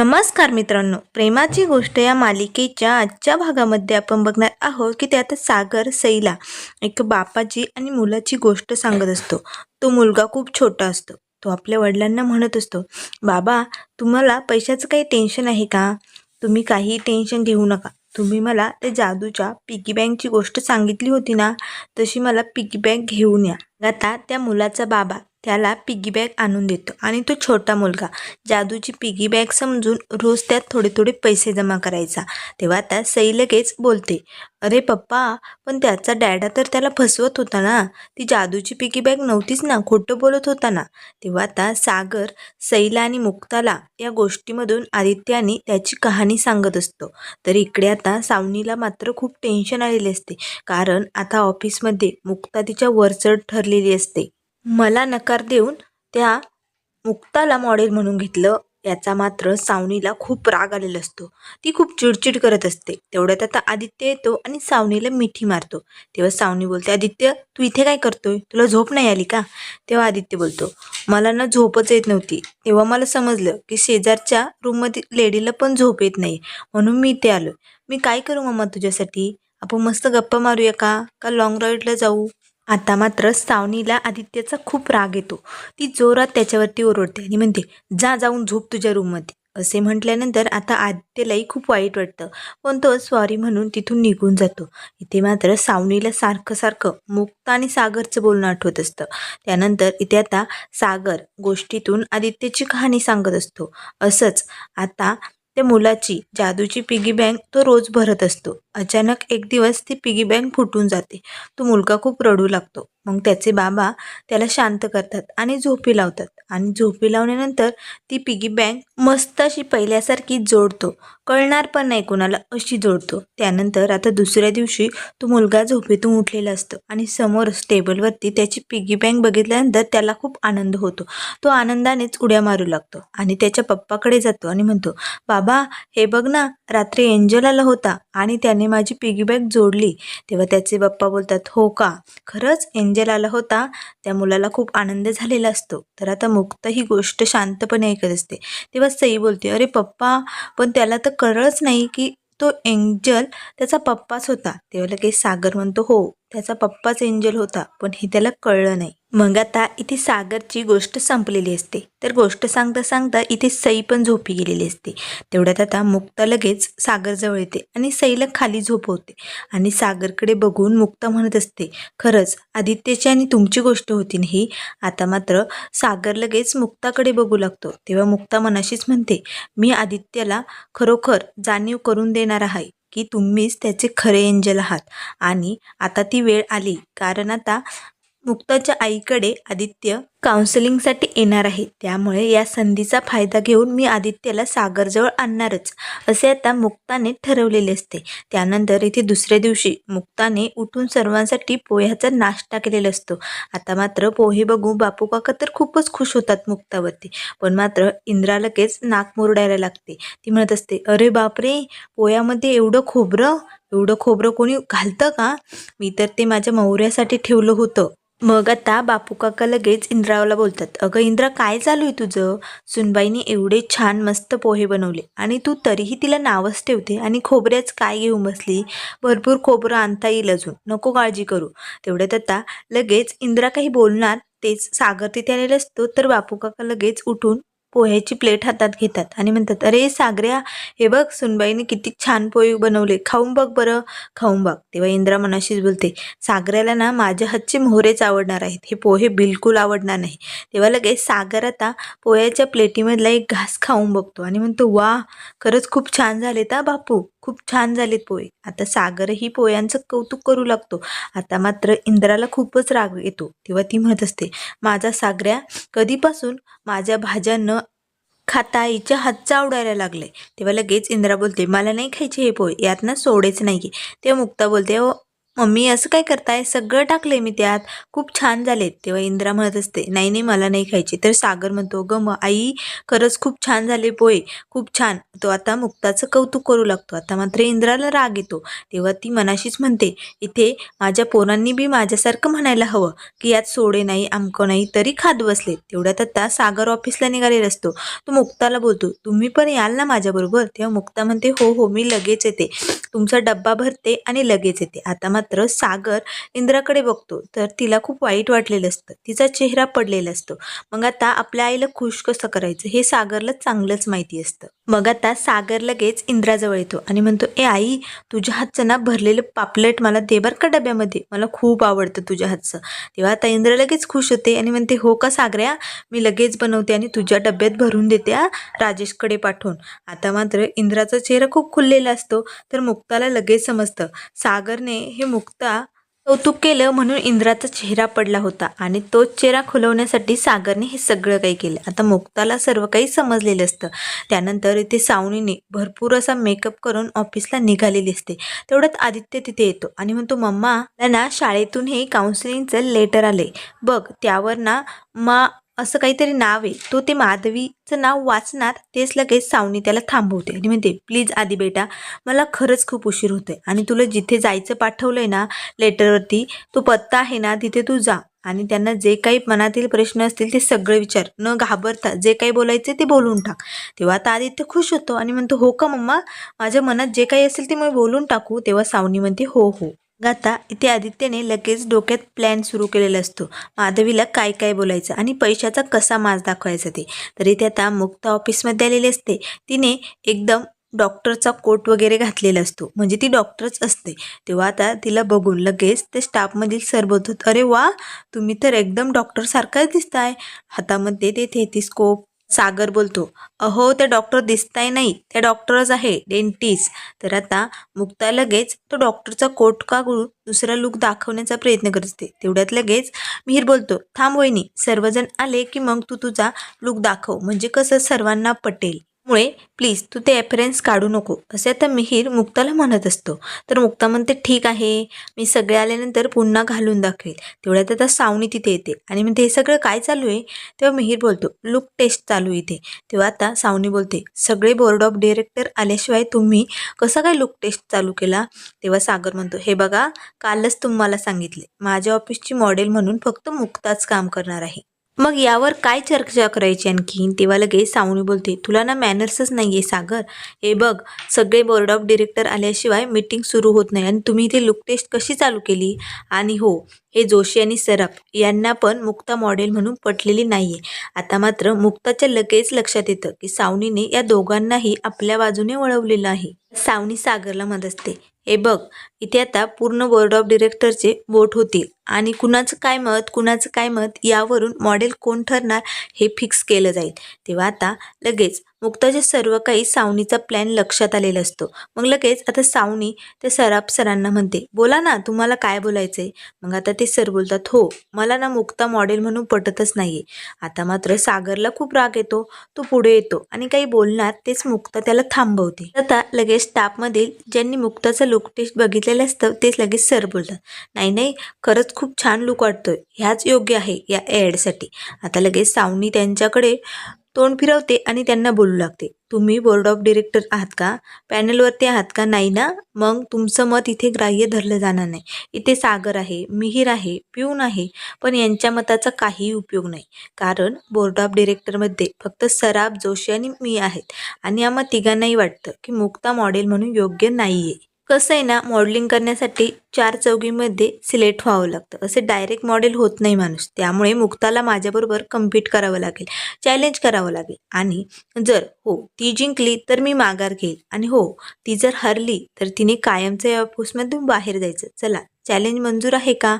नमस्कार मित्रांनो प्रेमाची गोष्ट या मालिकेच्या आजच्या भागामध्ये आपण बघणार आहोत की त्यात सागर सईला एक बापाची आणि मुलाची गोष्ट सांगत असतो. तो मुलगा खूप छोटा असतो. तो आपल्या वडिलांना म्हणत असतो बाबा तुम्हाला पैशाचं काही टेन्शन आहे का? तुम्ही काही टेन्शन घेऊ नका. तुम्ही मला त्या जादूच्या पिगी बँकची गोष्ट सांगितली होती ना तशी मला पिगी बँक घेऊन या. आता त्या मुलाचा बाबा त्याला पिगी बॅग आणून देतो. आणि तो छोटा मुलगा जादूची पिगी बॅग समजून रोज त्यात थोडे थोडे पैसे जमा करायचा. तेव्हा आता सई लगेच बोलते अरे पप्पा पण त्याचा डॅडा तर त्याला फसवत होता ना. ती जादूची पिगी बॅग नव्हतीच ना खोटं बोलत होता ना. तेव्हा आता सागर सईला आणि मुक्ताला या गोष्टीमधून आदित्याने त्याची कहाणी सांगत असतो. तर इकडे आता सावनीला मात्र खूप टेन्शन आलेले असते. कारण आता ऑफिसमध्ये मुक्ता तिच्या वरचढ ठरलेली असते. मला नकार देऊन त्या मुक्ताला मॉडेल म्हणून घेतलं. याचा मात्र सावनीला खूप राग आलेला असतो. ती खूप चिडचिड करत असते. तेवढ्यात आता आदित्य येतो आणि सावनीला मिठी मारतो. तेव्हा सावनी बोलते आदित्य तू इथे काय करतोय? तुला झोप नाही आली का? तेव्हा आदित्य बोलतो मला ना झोपच येत नव्हती. तेव्हा मला समजलं की शेजारच्या रूममध्ये लेडीला पण झोप येत नाही. म्हणून मी इथे आलो मी काय करू मम्मा तुझ्यासाठी? आपण मस्त गप्पा मारूया का? का लाँग राईडला जाऊ? आता मात्र सावनीला आदित्यचा खूप राग येतो. ती जोरात त्याच्यावरती ओरडते आणि म्हणते जा जाऊन झोप तुझ्या रूममध्ये. असे म्हटल्यानंतर आता आदित्यलाही खूप वाईट वाटतं. पण तो सॉरी म्हणून तिथून निघून जातो. इथे मात्र सावनीला सारखं सारखं मुक्त आणि सागरचं बोलणं आठवत असतं. त्यानंतर इथे आता सागर गोष्टीतून आदित्यची कहाणी सांगत असतो. असंच आता त्या मुलाची जादूची पिगी बँक तो रोज भरत असतो. अचानक एक दिवस ती पिगी बँक फुटून जाते. तो मुलगा खूप रडू लागतो. मग त्याचे बाबा त्याला शांत करतात आणि झोपी लावतात. आणि झोपी लावल्यानंतर ती पिगी बँक मस्त अशी पहिल्यासारखी जोडतो. कळणार पण नाही कोणाला अशी जोडतो. त्यानंतर आता दुसऱ्या दिवशी तो मुलगा झोपेतून उठलेला असतो आणि समोर टेबलवरती त्याची पिगी बँक बघितल्यानंतर त्याला खूप आनंद होतो. तो आनंदानेच उड्या मारू लागतो आणि त्याच्या पप्पाकडे जातो आणि म्हणतो बाबा हे बघ ना रात्री एंजल आला होता आणि त्याने माझी पिगी बँक जोडली. तेव्हा त्याचे पप्पा बोलतात हो का? खरंच एंजल म्हणजे आला होता त्या मुलाला खूप आनंद झालेला असतो. तर आता मुक्त ही गोष्ट शांतपणे ऐकत असते. तेव्हा सई बोलते अरे पप्पा पण त्याला तर कळलंच नाही की तो एंजल त्याचा पप्पाच होता. तेव्हा लगेच सागर म्हणतो हो त्याचा पप्पाच एंजल होता पण हे त्याला कळलं नाही. मग आता इथे सागरची गोष्ट संपलेली असते. तर गोष्ट सांगता सांगता इथे सई पण झोपी गेलेली असते. तेवढ्यात आता मुक्ता लगेच सागरजवळ येते आणि सईला खाली झोपवते. आणि सागरकडे बघून मुक्ता म्हणत असते खरंच आदित्यची आणि तुमची गोष्ट होती ना ही? आता मात्र सागर लगेच मुक्ताकडे बघू लागतो. तेव्हा मुक्ता मनाशीच म्हणते मी आदित्यला खरोखर जाणीव करून देणार आहे. की तुम्हीच त्याचे खरे एंजल आहात. आणि आता ती वेळ आली. कारण आता मुक्ताच्या आईकडे आदित्य काउन्सिलिंगसाठी येणार आहे. त्यामुळे या संधीचा फायदा घेऊन मी आदित्यला सागरजवळ आणणारच असे आता मुक्ताने ठरवलेले असते. त्यानंतर इथे दुसऱ्या दिवशी मुक्ताने उठून सर्वांसाठी पोह्याचा नाश्ता केलेला असतो. आता मात्र पोहे बघू बापू काका तर खूपच खुश होतात मुक्तावरती. पण मात्र इंद्रा लगेच नाक मुरडायला लागते. ती म्हणत असते अरे बापरे पोह्यामध्ये एवढं खोबरं? एवढं खोबरं कोणी घालतं का? मी तर ते माझ्या मौर्यासाठी ठेवलं होतं. मग आता बापू काका लगेच इंद्रा इंद्रावला बोलतात अगं इंद्रा काय चालू आहे तुझं? सुनबाईने एवढे छान मस्त पोहे बनवले आणि तू तरीही तिला नावच ठेवते आणि खोबऱ्याच काय घेऊन बसली? भरपूर खोबरं आणता येईल अजून. नको काळजी करू. तेवढ्यात आता लगेच इंद्रा काही बोलणार तेच सागर तिथे आलेला असतो तर बापू काका लगेच उठून पोह्याची प्लेट हातात घेतात आणि म्हणतात अरे सागऱ्या हे बघ सुनबाईने किती छान पोहे बनवले. खाऊन बघ बरं. खाऊन बघ. तेव्हा इंद्रा मनाशीच बोलते सागऱ्याला ना माझ्या हातचे मोहरेच आवडणार आहेत. हे पोहे बिलकुल आवडणार नाही. तेव्हा लगेच सागर आता पोह्याच्या प्लेटीमधला एक घास खाऊन बघतो आणि म्हणतो वा खरंच खूप छान झाले ता बापू. खूप छान झालेत पोहे. आता सागरही पोह्यांचं कौतुक करू लागतो. आता मात्र इंद्राला खूपच राग येतो तेव्हा ती म्हणत असते माझा सागऱ्या कधीपासून माझ्या भाज्या न खाता आईच्या हातचा आवडायला लागले तेव्हा लगेच इंद्रा बोलते मला नाही खायचे हे पोहे यात ना सोडेच नाही आहे तेव्हा मुक्ता बोलते मम्मी असं काय करताय? सगळं टाकलंय मी त्यात. खूप छान झाले तेव्हा इंद्रा म्हणत असते नाही नाही मला नाही खायचे. तर सागर म्हणतो ग मग आई खरंच खूप छान झाले पोहे. खूप छान. तो आता मुक्ताचं कौतुक करू लागतो. आता मात्र इंद्राला राग येतो. तेव्हा ती मनाशीच म्हणते इथे माझ्या पोरांनी बी माझ्यासारखं म्हणायला हवं की यात सोडे नाही आमकं नाही तरी खात बसले तेवढ्यात आता सागर ऑफिसला निघालेला असतो. तो मुक्ताला बोलतो तुम्ही पण याल ना माझ्याबरोबर? तेव्हा मुक्ता म्हणते हो हो मी लगेच येते. तुमचा डब्बा भरते आणि लगेच येते. आता मात्र मात्र सागर इंद्राकडे बघतो तर तिला खूप वाईट वाटलेलं असतं. तिचा चेहरा पडलेला असतो. मग आता आपल्या आईला खुश कसं करायचं? हे सागरला चांगलंच माहिती असतं. मग आता सागर लगेच इंद्राजवळ येतो आणि म्हणतो ए आई तुझ्या हातचं ना भरलेलं पापलेट मला दे बर का डब्यामध्ये. मला खूप आवडतं तुझ्या हातचं. तेव्हा आता इंद्र लगेच खुश होते आणि म्हणते हो का सागऱ्या? मी लगेच बनवते आणि तुझ्या डब्यात भरून देते राजेशकडे पाठवून. आता मात्र इंद्राचा चेहरा खूप खुललेला असतो तर मुक्ताला लगेच समजतं सागरने हे मुक्ता कौतुक केलं म्हणून इंद्राचा चेहरा पडला होता आणि तोच चेहरा खुलवण्यासाठी सागरने हे सगळं काही केलं. आता मुक्ताला सर्व काही समजलेलं असतं. त्यानंतर इथे सावनीने भरपूर असा मेकअप करून ऑफिसला निघालेली असते. तेवढ्यात आदित्य तिथे येतो आणि म्हणतो मम्मा ना शाळेतून हे काउन्सिलिंगचं लेटर आले बघ त्यावर ना मा असं काहीतरी नाव आहे. तो ते माधवीचं नाव वाचणार तेच लगेच सावनी त्याला थांबवते. आणि म्हणते प्लीज आधी बेटा मला खरंच खूप उशीर होतोय आणि तुला जिथे जायचं पाठवलंय ना लेटरवरती तो पत्ता आहे ना तिथे तू जा. आणि त्यांना जे काही मनातील प्रश्न असतील ते सगळे विचार. न घाबरता जे काही बोलायचे ते बोलून टाक. तेव्हा आता आदित्य खुश होतो आणि म्हणतो हो का मम्मा? माझ्या मनात जे काही असेल ते मी बोलून टाकू. तेव्हा सावनी म्हणते हो हो. गाता इथे आदित्यने लगेच डोक्यात प्लॅन सुरू केलेला असतो. माधवीला काय काय बोलायचं आणि पैशाचा कसा माज दाखवायचा ते. तरी ते आता मुक्त ऑफिसमध्ये आलेली असते. तिने एकदम डॉक्टरचा कोट वगैरे घातलेला असतो. म्हणजे ती डॉक्टरच असते. तेव्हा आता तिला बघून लगेच ते स्टाफमधील सर बोलतात अरे वा तुम्ही तर एकदम डॉक्टरसारखाच दिसताय. हातामध्ये ते थेथिस्कोप सागर बोलतो अहो त्या डॉक्टर दिसताय नाही त्या डॉक्टरच आहे डेंटिस्ट. तर आता मुक्ता लगेच तो डॉक्टरचा कोट काढून दुसरा लुक दाखवण्याचा प्रयत्न करते तेवढ्यात लगेच मिहीर बोलतो थांब वहिनी सर्वजण आले की मग तू तुझा लुक दाखव म्हणजे कसं सर्वांना पटेल. मुळे प्लीज तू ते ॲफरन्स काढू नको. असे आता मिहीर मुक्ताला म्हणत असतो. तर मुक्ता म्हणते ठीक आहे मी सगळे आल्यानंतर पुन्हा घालून दाखवेल. तेवढ्यात आता सावनी तिथे येते. आणि म्हणते हे सगळं काय चालू आहे? तेव्हा मिहीर बोलतो लुक टेस्ट चालू इथे. तेव्हा आता सावनी बोलते सगळे बोर्ड ऑफ डिरेक्टर आल्याशिवाय तुम्ही कसा काय लुक टेस्ट चालू केला? तेव्हा सागर म्हणतो हे बघा कालच तुम्हाला सांगितले. माझ्या ऑफिसची मॉडेल म्हणून फक्त मुक्ताच काम करणार आहे. मग यावर काय चर्चा करायची आणखीन तेव्हा लगेच सावनी बोलते तुला ना मॅनर्सच नाही आहे सागर. हे बघ सगळे बोर्ड ऑफ डिरेक्टर आल्याशिवाय मीटिंग सुरू होत नाही आणि तुम्ही इथे लुक टेस्ट कशी चालू केली? आणि हो हे जोशी आणि सराफ यांना पण मुक्ता मॉडेल म्हणून पटलेली नाही आहे आता मात्र मुक्ताच्या लगेच लक्षात येतं की सावनीने या दोघांनाही आपल्या बाजूने वळवलेलं आहे. सावनी सागरला मत असते. हे बघ इथे आता पूर्ण बोर्ड ऑफ डिरेक्टरचे वोट होतील. आणि कुणाचं काय मत कुणाचं काय मत यावरून मॉडेल कोण ठरणार हे फिक्स केलं जाईल. तेव्हा आता लगेच मुक्ताच्या सर्व काही सावनीचा प्लॅन लक्षात आलेला असतो. मग लगेच आता सावनी ते सराप सरांना म्हणते बोला ना तुम्हाला काय बोलायचं आहे मग आता ते सर बोलतात हो मला ना मुक्ता मॉडेल म्हणून पटतच नाही आहे आता मात्र सागरला खूप राग येतो तो पुढे येतो आणि काही बोलणार तेच मुक्ता त्याला थांबवते. आता लगेच स्टाफमधील ज्यांनी मुक्ताचं लुक टेस्ट बघितलेलं असतं तेच लगेच सर बोलतात नाही नाही खरंच खूप छान लुक वाटतोय. ह्याच योग्य आहे या ॲडसाठी आता लगेच सावनी त्यांच्याकडे तोंड फिरवते आणि त्यांना बोलू लागते. तुम्ही बोर्ड ऑफ डिरेक्टर आहात का? पॅनलवरती आहात का? नाही ना? मग तुमचं मत इथे ग्राह्य धरलं जाणार नाही. इथे सागर आहे मिहीर आहे पिऊन आहे पण यांच्या मताचा काहीही उपयोग नाही. कारण बोर्ड ऑफ डिरेक्टरमध्ये फक्त सराफ जोशी आणि मी आहेत. आणि आम्हा तिघांनाही वाटतं की मुक्ता मॉडेल म्हणून योग्य नाही आहे कसं आहे ना मॉडेलिंग करण्यासाठी चार चौकीमध्ये सिलेक्ट व्हावं लागतं. असे डायरेक्ट मॉडेल होत नाही माणूस. त्यामुळे मुक्ताला माझ्याबरोबर कम्पीट करावं लागेल चॅलेंज करावं लागेल. आणि जर हो ती जिंकली तर मी माघार घेईल. आणि हो ती जर हरली तर तिने कायमचं या ऑफिसमधून बाहेर जायचं. चला चॅलेंज मंजूर आहे का?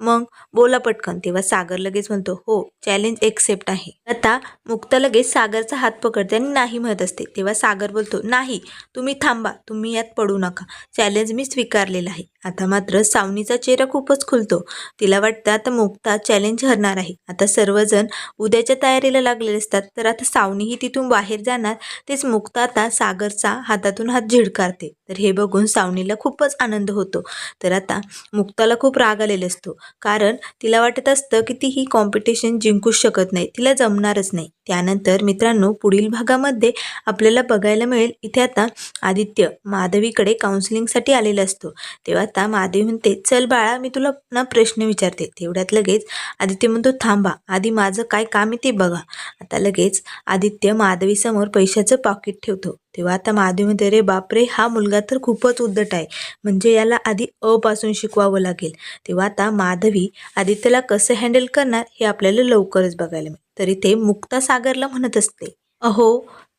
मग बोला पटकन. तेव्हा सागर लगेच म्हणतो हो चॅलेंज एक्सेप्ट आहे. आता मुक्ता लगेच सागरचा हात पकडते आणि नाही म्हणत असते. तेव्हा सागर बोलतो नाही तुम्ही थांबा तुम्ही यात पडू नका. चॅलेंज मी स्वीकारलेलं आहे. आता मात्र सावनीचा चेहरा खूपच खुलतो. तिला वाटतं आता मुक्ता चॅलेंज हरणार आहे. आता सर्वजण उद्याच्या तयारीला लागलेले असतात. तर आता सावनीही तिथून बाहेर जाणार. तेच मुक्ता आता सागरचा हातातून हात झिडकारते. तर हे बघून सावनीला खूपच आनंद होतो. तर आता मुक्ताला खूप राग आलेला असतो. कारण तिला वाटत असतं की ती ही कॉम्पिटिशन जिंकूच शकत नाही. तिला जमणारच नाही. त्यानंतर मित्रांनो पुढील भागामध्ये आपल्याला बघायला मिळेल. इथे आता आदित्य माधवीकडे काउन्सिलिंगसाठी आलेला असतो. तेव्हा आता माधवी म्हणते चल बाळा मी तुला ना प्रश्न विचारते. तेवढ्यात लगेच आदित्य म्हणतो थांबा आधी माझं काय काम आहे ते बघा. आता लगेच आदित्य माधवीसमोर पैशाचं पाकिट ठेवतो. तेव्हा आता माधवी म्हणते रे बापरे हा मुलगा तर खूपच उद्धट आहे. म्हणजे याला आधी अपासून शिकवावं लागेल. तेव्हा आता माधवी आदित्यला कसं हँडल करणार हे आपल्याला लवकरच बघायला मिळेल. तरी ते मुक्ता सागरला म्हणत असते अहो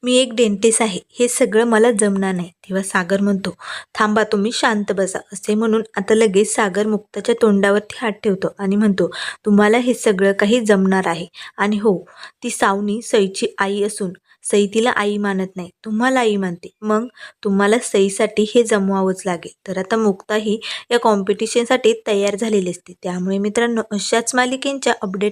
मी एक डेंटिस्ट आहे हे सगळं मला जमणार नाही. तेव्हा सागर म्हणतो थांबा तुम्ही शांत बसा असे म्हणून आता लगेच सागर मुक्ताच्या तोंडावरती हात ठेवतो आणि म्हणतो तुम्हाला हे सगळं काही जमणार आहे. आणि हो ती सावनी सईची आई असून सई तिला आई मानत नाही तुम्हाला आई मानते. मग तुम्हाला सईसाठी हे जमवावंच लागेल. तर आता मुक्ता ही या कॉम्पिटिशनसाठी तयार झालेली असते. त्यामुळे मित्रांनो अशाच मालिकेंच्या अपडेट